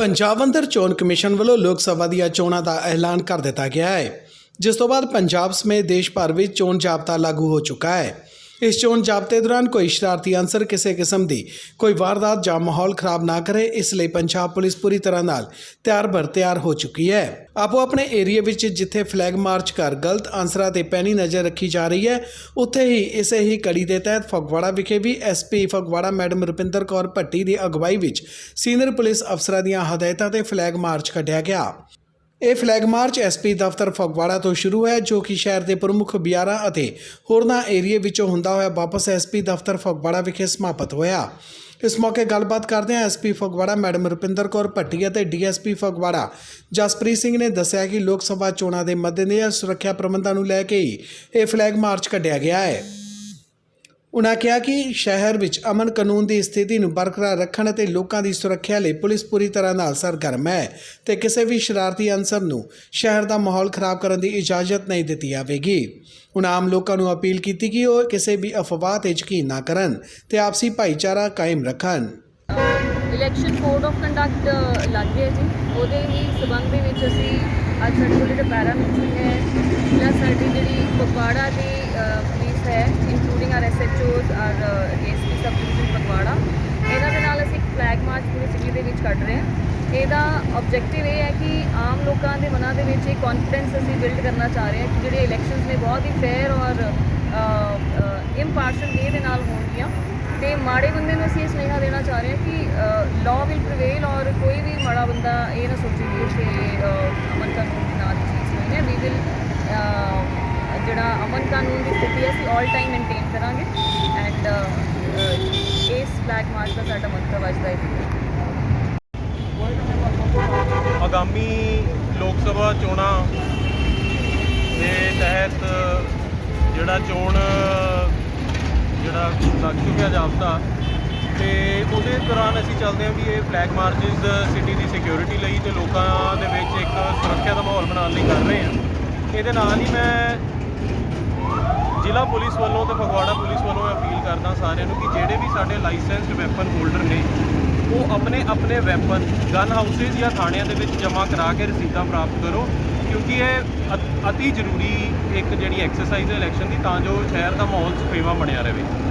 ਪੰਜਾਬ ਅੰਦਰ ਚੋਣ ਕਮਿਸ਼ਨ ਵੱਲੋਂ ਲੋਕ ਸਭਾ ਦੀਆਂ ਚੋਣਾਂ ਦਾ ਐਲਾਨ ਕਰ ਦਿੱਤਾ ਗਿਆ ਹੈ, ਜਿਸ ਤੋਂ ਬਾਅਦ ਪੰਜਾਬ ਸਮੇਤ ਦੇਸ਼ ਭਰ ਵਿੱਚ ਚੋਣ ਜਾਬਤਾ ਲਾਗੂ ਹੋ ਚੁੱਕਾ ਹੈ। ਇਸ ਚੋਣ ਜਾਬਤੇ ਦੌਰਾਨ ਕੋਈ ਸ਼ਰਾਰਤੀ ਅਨਸਰ ਕਿਸੇ ਕਿਸਮ ਦੀ ਕੋਈ ਵਾਰਦਾਤ ਜਾਂ ਮਾਹੌਲ ਖਰਾਬ ਨਾ ਕਰੇ, ਇਸ ਲਈ ਪੰਜਾਬ ਪੁਲਿਸ ਪੂਰੀ ਤਰ੍ਹਾਂ ਨਾਲ ਤਿਆਰ ਬਰ ਤਿਆਰ ਹੋ ਚੁੱਕੀ ਹੈ। ਆਪੋ ਆਪਣੇ ਏਰੀਆ ਵਿੱਚ ਜਿੱਥੇ ਫਲੈਗ ਮਾਰਚ ਕਰ ਗਲਤ ਅਨਸਰਾਂ ਤੇ ਪੈਣੀ ਨਜ਼ਰ ਰੱਖੀ ਜਾ ਰਹੀ ਹੈ, ਉੱਥੇ ਹੀ ਇਸੇ ਹੀ ਕੜੀ ਦੇ ਤਹਿਤ ਫਗਵਾੜਾ ਵਿਖੇ ਵੀ ਐਸਪੀ ਫਗਵਾੜਾ ਮੈਡਮ ਰੁਪਿੰਦਰ ਕੌਰ ਭੱਟੀ ਦੀ ਅਗਵਾਈ ਵਿੱਚ ਸੀਨੀਅਰ ਪੁਲਿਸ ਅਫਸਰਾਂ ਦੀਆਂ ਹਦਾਇਤਾਂ ਤੇ ਫਲੈਗ ਮਾਰਚ ਕੱਢਿਆ ਗਿਆ। ਇਹ ਫਲੈਗ ਮਾਰਚ ਐਸਪੀ ਦਫ਼ਤਰ ਫਗਵਾੜਾ ਤੋਂ ਸ਼ੁਰੂ ਹੈ, ਜੋ ਕਿ ਸ਼ਹਿਰ ਦੇ ਪ੍ਰਮੁੱਖ ਬਿਆਰਾਂ ਅਤੇ ਹੋਰਨਾਂ ਏਰੀਏ ਵਿੱਚੋਂ ਹੁੰਦਾ ਹੋਇਆ ਵਾਪਸ ਐਸਪੀ ਦਫ਼ਤਰ ਫਗਵਾੜਾ ਵਿਖੇ ਸਮਾਪਤ ਹੋਇਆ। ਇਸ ਮੌਕੇ ਗੱਲਬਾਤ ਕਰਦੇ ਹਾਂ ਐਸਪੀ ਫਗਵਾੜਾ ਮੈਡਮ ਰੁਪਿੰਦਰ ਕੌਰ ਭੱਟੀ ਅਤੇ ਡੀਐਸਪੀ ਫਗਵਾੜਾ। ਜਸਪ੍ਰੀਤ ਸਿੰਘ ਨੇ ਦੱਸਿਆ ਕਿ ਲੋਕ ਸਭਾ ਚੋਣਾਂ ਦੇ ਮੱਦੇਨਜ਼ਰ ਸੁਰੱਖਿਆ ਪ੍ਰਬੰਧਾਂ ਨੂੰ ਲੈ ਕੇ ਹੀ ਇਹ ਫਲੈਗ ਮਾਰਚ ਕੱਢਿਆ ਗਿਆ ਹੈ। ਉਨ੍ਹਾਂ ਕਿਹਾ ਕਿ ਸ਼ਹਿਰ ਵਿੱਚ ਅਮਨ ਕਾਨੂੰਨ ਦੀ ਸਥਿਤੀ ਨੂੰ ਬਰਕਰਾਰ ਰੱਖਣ ਅਤੇ ਲੋਕਾਂ ਦੀ ਸੁਰੱਖਿਆ ਲਈ ਪੁਲਿਸ ਪੂਰੀ ਤਰ੍ਹਾਂ ਨਾਲ ਸਰਗਰਮ ਹੈ ਤੇ ਕਿਸੇ ਵੀ ਸ਼ਰਾਰਤੀ ਅਨਸਰ ਨੂੰ ਸ਼ਹਿਰ ਦਾ ਮਾਹੌਲ ਖਰਾਬ ਕਰਨ ਦੀ ਇਜਾਜ਼ਤ ਨਹੀਂ ਦਿੱਤੀ ਜਾਵੇਗੀ। ਉਨ੍ਹਾਂ ਆਮ ਲੋਕਾਂ ਨੂੰ ਅਪੀਲ ਕੀਤੀ ਕਿ ਉਹ ਕਿਸੇ ਵੀ ਅਫਵਾਹ ਤੇ ਯਕੀਨ ਨਾ ਕਰਨ ਤੇ ਆਪਸੀ ਭਾਈਚਾਰਾ ਕਾਇਮ ਰੱਖਣ। ਇਲੈਕਸ਼ਨ ਕੋਡ ਆਫ ਕੰਡਕਟ ਲੱਗ ਗਿਆ ਜੀ। ਉਹਦੇ ਹੀ ਸਬੰਧ ਦੇ ਵਿੱਚ ਅਸੀਂ ਅੱਜ ਸਾਡੇ ਕੋਲ ਜਿਹੜਾ ਪੈਰਾ ਮੀਟਿੰਗ ਹੈ ਪਲੱਸ ਸਾਡੀ ਜਿਹੜੀ ਫਗਵਾੜਾ ਦੀ including our SHOs sub division Phagwara ਇਹਨਾਂ ਦੇ ਨਾਲ ਅਸੀਂ ਇੱਕ ਫਲੈਗ ਮਾਰਚ ਪੂਰੀ ਸਿਟੀ ਦੇ ਵਿੱਚ ਕੱਢ ਰਹੇ ਹਾਂ। ਇਹਦਾ ਆਬਜੈਕਟਿਵ ਇਹ ਹੈ ਕਿ ਆਮ ਲੋਕਾਂ ਦੇ ਮਨਾਂ ਦੇ ਵਿੱਚ ਇੱਕ ਕੌਨਫੀਡੈਂਸ ਅਸੀਂ ਬਿਲਡ ਕਰਨਾ ਚਾਹ ਰਹੇ ਹਾਂ ਕਿ ਜਿਹੜੇ ਇਲੈਕਸ਼ਨਸ ਨੇ ਬਹੁਤ ਹੀ ਫੇਅਰ ਔਰ ਇੰਪਾਰਸ਼ਲ ਵੇ ਦੇ ਨਾਲ ਹੋਣਗੀਆਂ। ਤੇ ਮਾੜੇ ਬੰਦੇ ਨੂੰ ਅਸੀਂ ਇਹ ਸੁਨੇਹਾ ਦੇਣਾ ਚਾਹ ਰਹੇ ਹਾਂ ਕਿ ਲਾਅ ਵਿਲ ਪ੍ਰੀਵੇਲ ਔਰ ਕੋਈ ਵੀ ਮਾੜਾ ਬੰਦਾ ਇਹ ਨਾ ਸੋਚੇ ਕਿ ਅਮਨ ਕਾਨੂੰਨ ਦੇ ਨਾਲ ਚੀਜ਼ ਹੋਈ ਹੈ। ਵੀ ਵਿਲ ਜਿਹੜਾ ਅਮਨ ਕਾਨੂੰਨ ਦੀ ਸਥਿਤੀ ਹੈ, ਅਸੀਂ ਆਲ ਟਾਈਮ ਮੇਨਟੇਨ ਕਰਾਂਗੇ ਐਂਡ ਇਸ ਫਲੈਗ ਮਾਰਚ ਦਾ ਸਾਡਾ ਮੰਤਵ ਅੱਜ ਦਾ ਇਹ ਆਗਾਮੀ ਲੋਕ ਸਭਾ ਚੋਣਾਂ ਦੇ ਤਹਿਤ ਜਿਹੜਾ ਚੋਣ, ਜਿਹੜਾ ਲੱਗ ਚੁੱਕਿਆ ਜਾਬਤਾ ਤੇ ਉਹਦੇ ਦੌਰਾਨ ਅਸੀਂ ਚੱਲਦੇ ਹਾਂ ਵੀ ਇਹ ਫਲੈਗ ਮਾਰਚਸ ਸਿਟੀ ਦੀ ਸਿਕਿਉਰਿਟੀ ਲਈ ਤੇ ਲੋਕਾਂ ਦੇ ਵਿੱਚ ਇੱਕ ਸੁਰੱਖਿਆ ਦਾ ਮਾਹੌਲ ਬਣਾਉਣ ਲਈ ਕਰ ਰਹੇ ਹਾਂ। ਇਹਦੇ ਨਾਲ ਹੀ ਮੈਂ ਜ਼ਿਲ੍ਹਾ ਪੁਲਿਸ ਵੱਲੋਂ ਤੇ ਫਗਵਾੜਾ ਪੁਲਿਸ ਵੱਲੋਂ ਇਹ ਅਪੀਲ ਕਰਦਾ ਸਾਰਿਆਂ ਨੂੰ ਕਿ ਜਿਹੜੇ ਵੀ ਸਾਡੇ ਲਾਇਸੈਂਸਡ ਵੈਪਨ ਹੋਲਡਰ ਨੇ, ਉਹ ਆਪਣੇ ਆਪਣੇ ਵੈਪਨ ਗਨ ਹਾਊਸਸ ਜਾਂ ਥਾਣਿਆਂ ਦੇ ਵਿੱਚ ਜਮ੍ਹਾਂ ਕਰਾ ਕੇ ਰਸੀਦਾਂ ਪ੍ਰਾਪਤ ਕਰੋ, ਕਿਉਂਕਿ ਇਹ ਅਤ- ਅਤੀ ਜ਼ਰੂਰੀ ਇੱਕ ਜਿਹੜੀ ਐਕਸਰਸਾਈਜ਼ ਹੈ ਇਲੈਕਸ਼ਨ ਦੀ, ਤਾਂ ਜੋ ਸ਼ਹਿਰ ਦਾ ਮਾਹੌਲ ਸੁਖੇਵਾ ਬਣਿਆ ਰਹੇ।